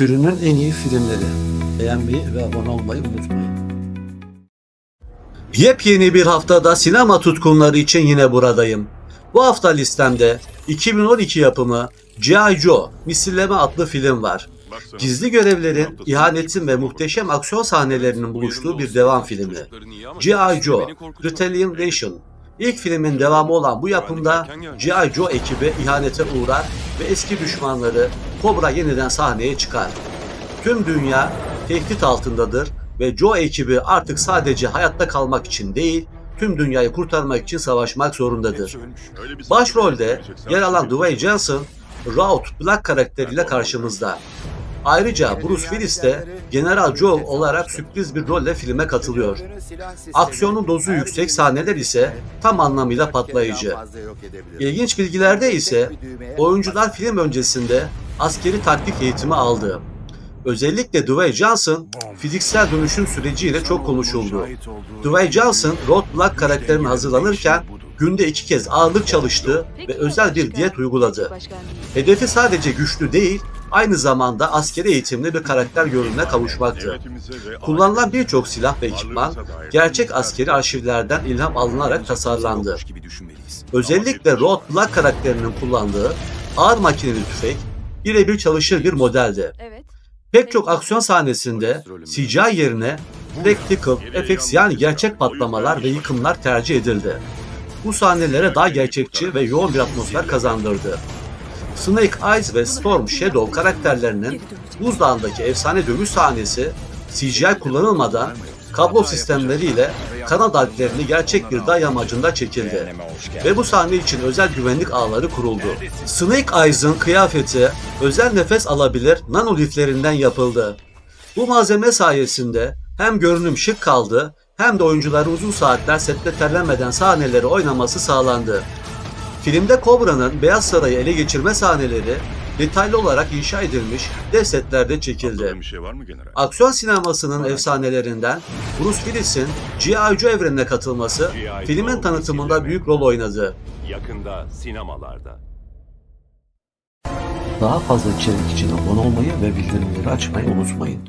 Türünün en iyi filmleri. Beğenmeyi ve abone olmayı unutmayın. Yepyeni bir haftada sinema tutkunları için yine buradayım. Bu hafta listemde 2012 yapımı G.I. Joe Misilleme adlı film var. Gizli görevlerin, ihanetin ve muhteşem aksiyon sahnelerinin buluştuğu bir devam filmi. G.I. Joe Retaliation İlk filmin devamı olan bu yapımda G.I. Joe ekibi ihanete uğrar ve eski düşmanları Cobra yeniden sahneye çıkar. Tüm dünya tehdit altındadır ve Joe ekibi artık sadece hayatta kalmak için değil, tüm dünyayı kurtarmak için savaşmak zorundadır. Başrolde yer alan Dwayne Johnson, Raut Black karakteriyle karşımızda. Ayrıca Bruce Willis de General Joe olarak sürpriz bir rolle filme katılıyor. Aksiyonun dozu yüksek sahneler ise tam anlamıyla patlayıcı. İlginç bilgilerde ise oyuncular film öncesinde askeri taktik eğitimi aldı. Özellikle Dwayne Johnson fiziksel dönüşüm süreciyle çok konuşuldu. Dwayne Johnson, Rod Black karakterine hazırlanırken günde iki kez ağırlık çalıştı ve özel bir diyet uyguladı. Hedefi sadece güçlü değil, aynı zamanda askeri eğitimli bir karakter görünümüne kavuşmaktı. Kullanılan birçok silah ve ekipman gerçek askeri arşivlerden ilham alınarak tasarlandı. Özellikle Rod Black karakterinin kullandığı ağır makineli tüfek birebir çalışır bir modeldi. Evet. Pek çok aksiyon sahnesinde CGI yerine Practical Effects yani gerçek patlamalar ve yıkımlar tercih edildi. Bu sahnelere daha gerçekçi ve yoğun bir atmosfer kazandırdı. Snake Eyes ve Storm Shadow karakterlerinin buzdağındaki efsane dövüş sahnesi CGI kullanılmadan kablo sistemleriyle kanat alplerini gerçek bir dağ yamacında çekildi. Ve bu sahne için özel güvenlik ağları kuruldu. Snake Eyes'ın kıyafeti özel nefes alabilir nano liflerinden yapıldı. Bu malzeme sayesinde hem görünüm şık kaldı hem de oyuncuların uzun saatler sette terlemeden sahneleri oynaması sağlandı. Filmde Cobra'nın Beyaz Saray'ı ele geçirme sahneleri detaylı olarak inşa edilmiş dev setlerde çekildi. Bir şey var mı general? Aksiyon sinemasının efsanelerinden Bruce Willis'in G.I. Joe evrenine katılması filmin tanıtımında büyük rol oynadı. Yakında sinemalarda. Daha fazla içerik için abone olmayı ve bildirimleri açmayı unutmayın.